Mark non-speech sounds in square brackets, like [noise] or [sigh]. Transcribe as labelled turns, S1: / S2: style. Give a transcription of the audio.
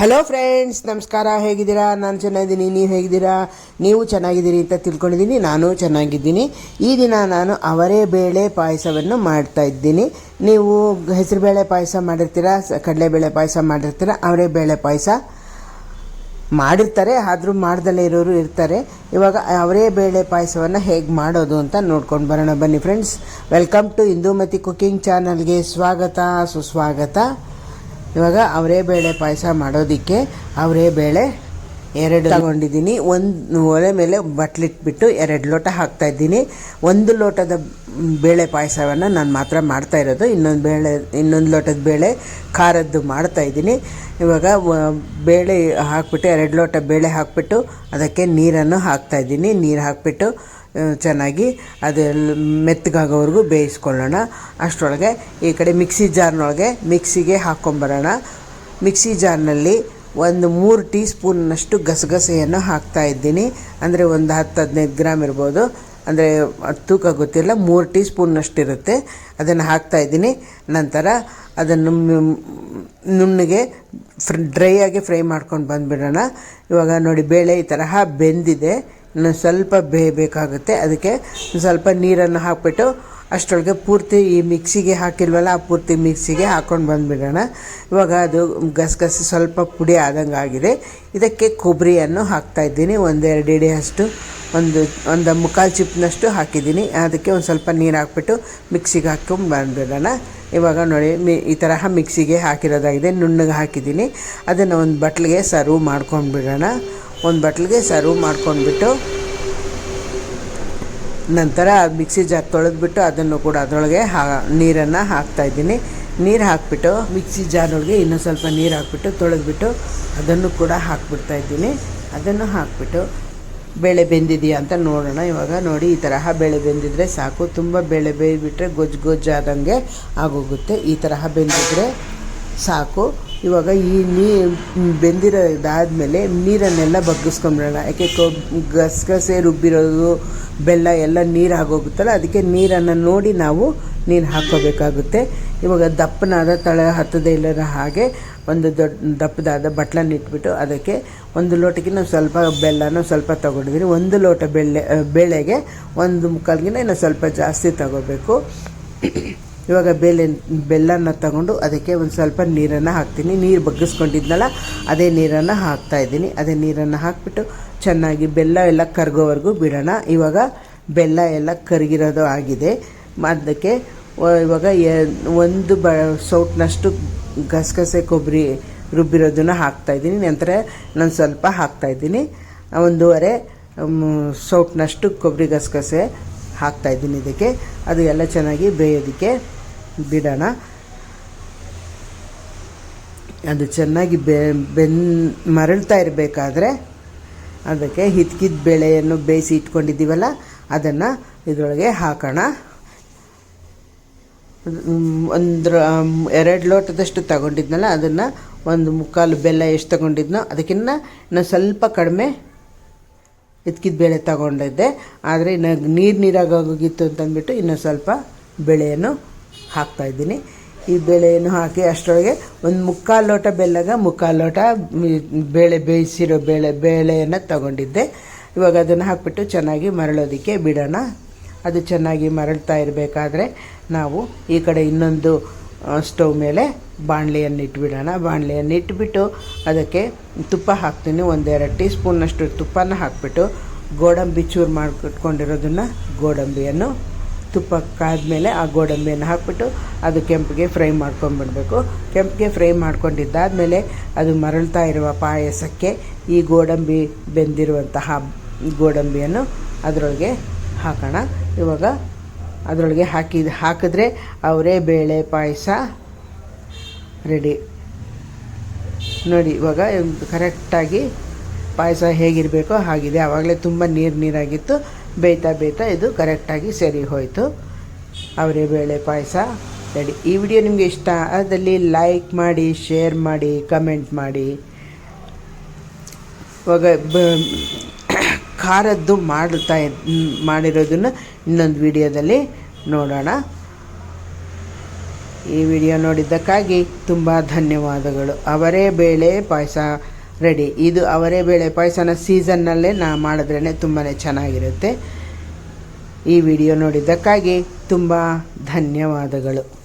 S1: Hello friends ನಮಸ್ಕಾರ, ಹೇಗಿದ್ದೀರಾ? ನಾನು ಚೆನ್ನಾಗಿದ್ದೀನಿ, ನೀವು ಹೇಗಿದ್ದೀರಾ? ನೀವು ಚೆನ್ನಾಗಿದ್ದೀರಿ ಅಂತ ತಿಳ್ಕೊಂಡಿದ್ದೀನಿ, ನಾನು ಚೆನ್ನಾಗಿದ್ದೀನಿ. ಈ ದಿನ ನಾನು ಅವರೇ ಬೇಳೆ ಪಾಯಸವನ್ನು ಮಾಡ್ತಾ ಇದ್ದೀನಿ. ನೀವು ಹೆಸರುಬೇಳೆ ಪಾಯಸ ಮಾಡಿರ್ತೀರಾ ಕಡಲೆಬೇಳೆ ಪಾಯಸ ಮಾಡಿರ್ತೀರಾ, ಅವರೇ ಬೇಳೆ ಪಾಯಸ ಮಾಡಿರ್ತಾರೆ, ಆದರೂ ಮಾಡ್ದಲೇ ಇರೋರು ಇರ್ತಾರೆ. ಇವಾಗ ಅವರೇ ಬೇಳೆ ಪಾಯಸವನ್ನು ಹೇಗೆ ಮಾಡೋದು ಅಂತ ನೋಡ್ಕೊಂಡು ಬರೋಣ. ಬನ್ನಿ friends welcome to Indumathi cooking ಚಾನಲ್ಗೆ ಸ್ವಾಗತ, ಸುಸ್ವಾಗತ. ಇವಾಗ ಅವರೇ ಬೇಳೆ ಪಾಯಸ ಮಾಡೋದಕ್ಕೆ ಅವರೇ ಬೇಳೆ ಎರಡು ತಗೊಂಡಿದ್ದೀನಿ. ಒಂದು ಒಲೆ ಮೇಲೆ ಬಟ್ಲಿಟ್ಬಿಟ್ಟು ಎರಡು ಲೋಟ ಹಾಕ್ತಾ ಇದ್ದೀನಿ. ಒಂದು ಲೋಟದ ಬೇಳೆ ಪಾಯಸವನ್ನು ನಾನು ಮಾತ್ರ ಮಾಡ್ತಾ ಇರೋದು. ಇನ್ನೊಂದು ಬೇಳೆ, ಇನ್ನೊಂದು ಲೋಟದ ಬೇಳೆ ಖಾರದ್ದು ಮಾಡ್ತಾ ಇದ್ದೀನಿ. ಇವಾಗ ಬೇಳೆ ಹಾಕ್ಬಿಟ್ಟು, ಎರಡು ಲೋಟ ಬೇಳೆ ಹಾಕ್ಬಿಟ್ಟು ಅದಕ್ಕೆ ನೀರನ್ನು ಹಾಕ್ತಾ ಇದ್ದೀನಿ. ನೀರು ಹಾಕ್ಬಿಟ್ಟು ಚೆನ್ನಾಗಿ ಅದೆಲ್ಲ ಮೆತ್ತಗಾಗೋವರೆಗೂ ಬೇಯಿಸ್ಕೊಳ್ಳೋಣ. ಅಷ್ಟರೊಳಗೆ ಈ ಕಡೆ ಮಿಕ್ಸಿ ಜಾರ್ನೊಳಗೆ ಮಿಕ್ಸಿಗೆ ಹಾಕ್ಕೊಂಬರೋಣ ಮಿಕ್ಸಿ ಜಾರ್ನಲ್ಲಿ ಒಂದು ಮೂರು ಟೀ ಸ್ಪೂನ್ನಷ್ಟು ಗಸಗಸೆಯನ್ನು ಹಾಕ್ತಾ ಇದ್ದೀನಿ. ಅಂದರೆ ಒಂದು ಹತ್ತು ಹದಿನೈದು ಗ್ರಾಮ್ ಇರ್ಬೋದು. ಅಂದರೆ ತೂಕ ಗೊತ್ತಿಲ್ಲ, ಮೂರು ಟೀ ಸ್ಪೂನ್ನಷ್ಟು ಇರುತ್ತೆ. ಅದನ್ನು ಹಾಕ್ತಾ ಇದ್ದೀನಿ. ನಂತರ ಅದನ್ನು ನುಣ್ಣಗೆ ಫ್ರ, ಡ್ರೈ ಆಗಿ ಫ್ರೈ ಮಾಡ್ಕೊಂಡು ಬಂದುಬಿಡೋಣ. ಇವಾಗ ನೋಡಿ, ಬೇಳೆ ಈ ತರಹ ಬೆಂದಿದೆ. ಇನ್ನು ಸ್ವಲ್ಪ ಬೇಯಬೇಕಾಗುತ್ತೆ. ಅದಕ್ಕೆ ಸ್ವಲ್ಪ ನೀರನ್ನು ಹಾಕ್ಬಿಟ್ಟು ಅಷ್ಟರೊಳಗೆ ಪೂರ್ತಿ ಈ ಮಿಕ್ಸಿಗೆ ಹಾಕಿಲ್ವಲ್ಲ, ಆ ಪೂರ್ತಿ ಮಿಕ್ಸಿಗೆ ಹಾಕ್ಕೊಂಡು ಬಂದುಬಿಡೋಣ. ಇವಾಗ ಅದು ಗಸಗಸೆ ಸ್ವಲ್ಪ ಪುಡಿ ಆದಂಗೆ ಆಗಿದೆ ಇದಕ್ಕೆ ಕೊಬ್ಬರಿಯನ್ನು ಹಾಕ್ತಾ ಇದ್ದೀನಿ. ಒಂದೆರಡು ಇಡಿ ಅಷ್ಟು ಒಂದು ಒಂದು ಮುಕ್ಕಾಲು ಚಿಪ್ನಷ್ಟು ಹಾಕಿದ್ದೀನಿ. ಅದಕ್ಕೆ ಒಂದು ಸ್ವಲ್ಪ ನೀರು ಹಾಕ್ಬಿಟ್ಟು ಮಿಕ್ಸಿಗೆ ಹಾಕ್ಕೊಂಡು ಬಂದುಬಿಡೋಣ. ಇವಾಗ ನೋಡಿ, ಮಿ, ಈ ತರಹ ಮಿಕ್ಸಿಗೆ ಹಾಕಿರೋದಾಗಿದೆ. ನುಣ್ಣಗೆ ಹಾಕಿದ್ದೀನಿ. ಅದನ್ನು ಒಂದು ಬಟ್ಲಿಗೆ ಸರ್ವ್ ಮಾಡ್ಕೊಂಡ್ಬಿಡೋಣ. ಒಂದು ಬಟ್ಲಿಗೆ ಸರ್ವ್ ಮಾಡ್ಕೊಂಡ್ಬಿಟ್ಟು ನಂತರ ಮಿಕ್ಸಿ ಜಾರ್ ತೊಳೆದ್ಬಿಟ್ಟು ಅದನ್ನು ಕೂಡ ಅದರೊಳಗೆ ಹಾ ನೀರನ್ನು ಹಾಕ್ತಾ ಇದ್ದೀನಿ. ನೀರು ಹಾಕ್ಬಿಟ್ಟು ಮಿಕ್ಸಿ ಜಾರ್ನೊಳಗೆ ಇನ್ನೂ ಸ್ವಲ್ಪ ನೀರು ಹಾಕ್ಬಿಟ್ಟು ತೊಳೆದ್ಬಿಟ್ಟು ಅದನ್ನು ಕೂಡ ಹಾಕ್ಬಿಡ್ತಾ ಇದ್ದೀನಿ. ಅದನ್ನು ಹಾಕ್ಬಿಟ್ಟು ಬೇಳೆ ಬೆಂದಿದೆಯಾ ಅಂತ ನೋಡೋಣ. ಇವಾಗ ನೋಡಿ ಈ ತರಹ ಬೇಳೆ ಬೆಂದಿದ್ರೆ ಸಾಕು. ತುಂಬ ಬೇಳೆ ಬೇಯ್ಬಿಟ್ರೆ ಗೊಜ್ಜು ಗೊಜ್ಜಾದಂಗೆ ಆಗೋಗುತ್ತೆ. ಈ ತರಹ ಬೆಂದಿದ್ರೆ ಸಾಕು. ಇವಾಗ ಈ ನೀ ಬೆಂದಿರೋದಾದಮೇಲೆ ನೀರನ್ನೆಲ್ಲ ಬಗ್ಗಿಸ್ಕೊಂಬಿಡೋಣ. ಯಾಕೆ ಗಸಗಸೆ ರುಬ್ಬಿರೋದು ಬೆಲ್ಲ ಎಲ್ಲ ನೀರು ಆಗೋಗುತ್ತಲ್ಲ, ಅದಕ್ಕೆ ನೀರನ್ನು ನೋಡಿ ನಾವು ನೀರು ಹಾಕ್ಕೋಬೇಕಾಗುತ್ತೆ. ಇವಾಗ ದಪ್ಪನಾದ ತಳ ಹತ್ತದೇ ಇಲ್ಲದ ಹಾಗೆ ಒಂದು ದೊಡ್ಡ ದಪ್ಪದಾದ ಬಟ್ಲನ್ನ ಇಟ್ಬಿಟ್ಟು ಅದಕ್ಕೆ ಒಂದು ಲೋಟಕ್ಕಿಂತ ಸ್ವಲ್ಪ ಬೆಲ್ಲನ ಸ್ವಲ್ಪ ತೊಗೊಂಡಿದ್ದೀನಿ ಒಂದು ಲೋಟ ಬೆಳ್ಳೆ ಬೇಳೆಗೆ ಒಂದು ಮುಕ್ಕಾಲ್ಗಿನ ಇನ್ನು ಸ್ವಲ್ಪ ಜಾಸ್ತಿ ತಗೋಬೇಕು. ಇವಾಗ ಬೆಲೆ ಬೆಲ್ಲನ ತಗೊಂಡು ಅದಕ್ಕೆ ಒಂದು ಸ್ವಲ್ಪ ನೀರನ್ನು ಹಾಕ್ತೀನಿ. ನೀರು ಬಗ್ಗಿಸ್ಕೊಂಡಿದ್ನಲ್ಲ, ಅದೇ ನೀರನ್ನು ಹಾಕ್ತಾ ಇದ್ದೀನಿ. ಅದೇ ನೀರನ್ನು ಹಾಕ್ಬಿಟ್ಟು ಚೆನ್ನಾಗಿ ಬೆಲ್ಲ ಎಲ್ಲ ಕರಗೋವರೆಗೂ ಬಿಡೋಣ. ಇವಾಗ ಬೆಲ್ಲ ಎಲ್ಲ ಕರಗಿರೋದು ಆಗಿದೆ. ಅದಕ್ಕೆ ಇವಾಗ ಒಂದು ಬ, ಸೌಟ್ನಷ್ಟು ಗಸಗಸೆ ಕೊಬ್ಬರಿ ರುಬ್ಬಿರೋದನ್ನು ಹಾಕ್ತಾ ಇದ್ದೀನಿ. ನಂತರ ನಾನು ಸ್ವಲ್ಪ ಹಾಕ್ತಾ ಇದ್ದೀನಿ. ಒಂದೂವರೆ ಸೌಟ್ನಷ್ಟು ಕೊಬ್ಬರಿ ಗಸಗಸೆ ಹಾಕ್ತಾ ಇದ್ದೀನಿ ಇದಕ್ಕೆ. ಅದು ಎಲ್ಲ ಚೆನ್ನಾಗಿ ಬೇಯೋದಕ್ಕೆ ಬಿಡೋಣ. ಅದು ಚೆನ್ನಾಗಿ ಬೆ, ಬೆನ್, ಮರಳ್ತಾ ಇರಬೇಕಾದ್ರೆ ಅದಕ್ಕೆ ಹಿತ್ಕಿದ ಬೇಳೆಯನ್ನು ಬೇಯಿಸಿ ಇಟ್ಕೊಂಡಿದ್ದೀವಲ್ಲ, ಅದನ್ನು ಇದರೊಳಗೆ ಹಾಕೋಣ. ಒಂದು ಎರಡು ಲೋಟದಷ್ಟು ತಗೊಂಡಿದ್ನಲ್ಲ, ಅದನ್ನು ಒಂದು ಮುಕ್ಕಾಲು ಬೆಲ್ಲ ಎಷ್ಟು ತಗೊಂಡಿದ್ನೋ ಅದಕ್ಕಿಂತ ನಾನು ಸ್ವಲ್ಪ ಕಡಿಮೆ ಇದ್ಕಿದ ಬೇಳೆ ತಗೊಂಡಿದ್ದೆ. ಆದರೆ ಇನ್ನು ನೀರು ನೀರಾಗೋಗಿತ್ತು ಅಂತಂದ್ಬಿಟ್ಟು ಇನ್ನೂ ಸ್ವಲ್ಪ ಬೇಳೆಯನ್ನು ಹಾಕ್ತಾಯಿದ್ದೀನಿ ಈ ಬೆಳೆಯನ್ನು ಹಾಕಿ ಅಷ್ಟರೊಳಗೆ ಒಂದು ಮುಕ್ಕಾಲು ಲೋಟ ಬೆಲ್ಲಗ ಮುಕ್ಕಾಲು ಲೋಟ ಬೇಳೆ ಬೇಯಿಸಿರೋ ಬೇಳೆ ಬೇಳೆಯನ್ನು ತಗೊಂಡಿದ್ದೆ. ಇವಾಗ ಅದನ್ನು ಹಾಕ್ಬಿಟ್ಟು ಚೆನ್ನಾಗಿ ಮರಳೋದಕ್ಕೆ ಬಿಡೋಣ. ಅದು ಚೆನ್ನಾಗಿ ಮರಳ್ತಾ ಇರಬೇಕಾದ್ರೆ ನಾವು ಈ ಕಡೆ ಇನ್ನೊಂದು ಸ್ಟವ್ ಮೇಲೆ ಬಾಣಲೆಯನ್ನು ಇಟ್ಬಿಡೋಣ ಬಾಣಲೆಯನ್ನು ಇಟ್ಬಿಟ್ಟು ಅದಕ್ಕೆ ತುಪ್ಪ ಹಾಕ್ತೀನಿ. ಒಂದೆರಡು ಟೀ ಸ್ಪೂನಷ್ಟು ತುಪ್ಪನ ಹಾಕ್ಬಿಟ್ಟು ಗೋಡಂಬಿ ಚೂರು ಮಾಡಿಟ್ಕೊಂಡಿರೋದನ್ನು ಗೋಡಂಬಿಯನ್ನು ತುಪ್ಪ ಕಾದ್ಮೇಲೆ ಆ ಗೋಡಂಬಿಯನ್ನು ಹಾಕ್ಬಿಟ್ಟು ಅದು ಕೆಂಪಿಗೆ ಫ್ರೈ ಮಾಡ್ಕೊಂಡ್ಬಿಡ್ಬೇಕು ಕೆಂಪಿಗೆ ಫ್ರೈ ಮಾಡ್ಕೊಂಡಿದ್ದಾದಮೇಲೆ ಅದು ಮರಳ್ತಾ ಇರುವ ಪಾಯಸಕ್ಕೆ ಈ ಗೋಡಂಬಿ ಬೆಂದಿರುವಂತಹ ಗೋಡಂಬಿಯನ್ನು ಅದರೊಳಗೆ ಹಾಕೋಣ. ಇವಾಗ ಅದರೊಳಗೆ ಹಾಕಿ, ಹಾಕಿದ್ರೆ ಅವರೇ ಬೇಳೆ ಪಾಯಸ ರೆಡಿ ನೋಡಿ, ಇವಾಗ ಕರೆಕ್ಟಾಗಿ ಪಾಯಸ ಹೇಗಿರಬೇಕೋ ಹಾಗಿದೆ. ಆವಾಗಲೇ ತುಂಬ ನೀರು ನೀರಾಗಿತ್ತು. ಬೇಯ್ತಾ ಬೇಯ್ತಾ ಇದು ಕರೆಕ್ಟಾಗಿ ಸರಿ ಹೋಯಿತು. ಅವರೇ ಬೇಳೆ ಪಾಯಸ ರೆಡಿ ಈ ವಿಡಿಯೋ ನಿಮಗೆ ಇಷ್ಟ ಅದರಲ್ಲಿ ಲೈಕ್ ಮಾಡಿ ಶೇರ್ ಮಾಡಿ ಕಮೆಂಟ್ ಮಾಡಿ. ಇವಾಗ [coughs] ಖಾರದ್ದು ಮಾಡುತ್ತಾ ಮಾಡಿರೋದನ್ನು ಇನ್ನೊಂದು ವಿಡಿಯೋದಲ್ಲಿ ನೋಡೋಣ. ಈ ವಿಡಿಯೋ ನೋಡಿದ್ದಕ್ಕಾಗಿ ತುಂಬ ಧನ್ಯವಾದಗಳು. ಅವರೇ ಬೇಳೆ ಪಾಯಸ ರೆಡಿ. ಇದು ಅವರೇ ಬೇಳೆ ಪಾಯಸನ ಸೀಸನ್ನಲ್ಲೇ ನಾ ಮಾಡಿದ್ರೇ ತುಂಬಾ ಚೆನ್ನಾಗಿರುತ್ತೆ. ಈ ವಿಡಿಯೋ ನೋಡಿದ್ದಕ್ಕಾಗಿ ತುಂಬ ಧನ್ಯವಾದಗಳು.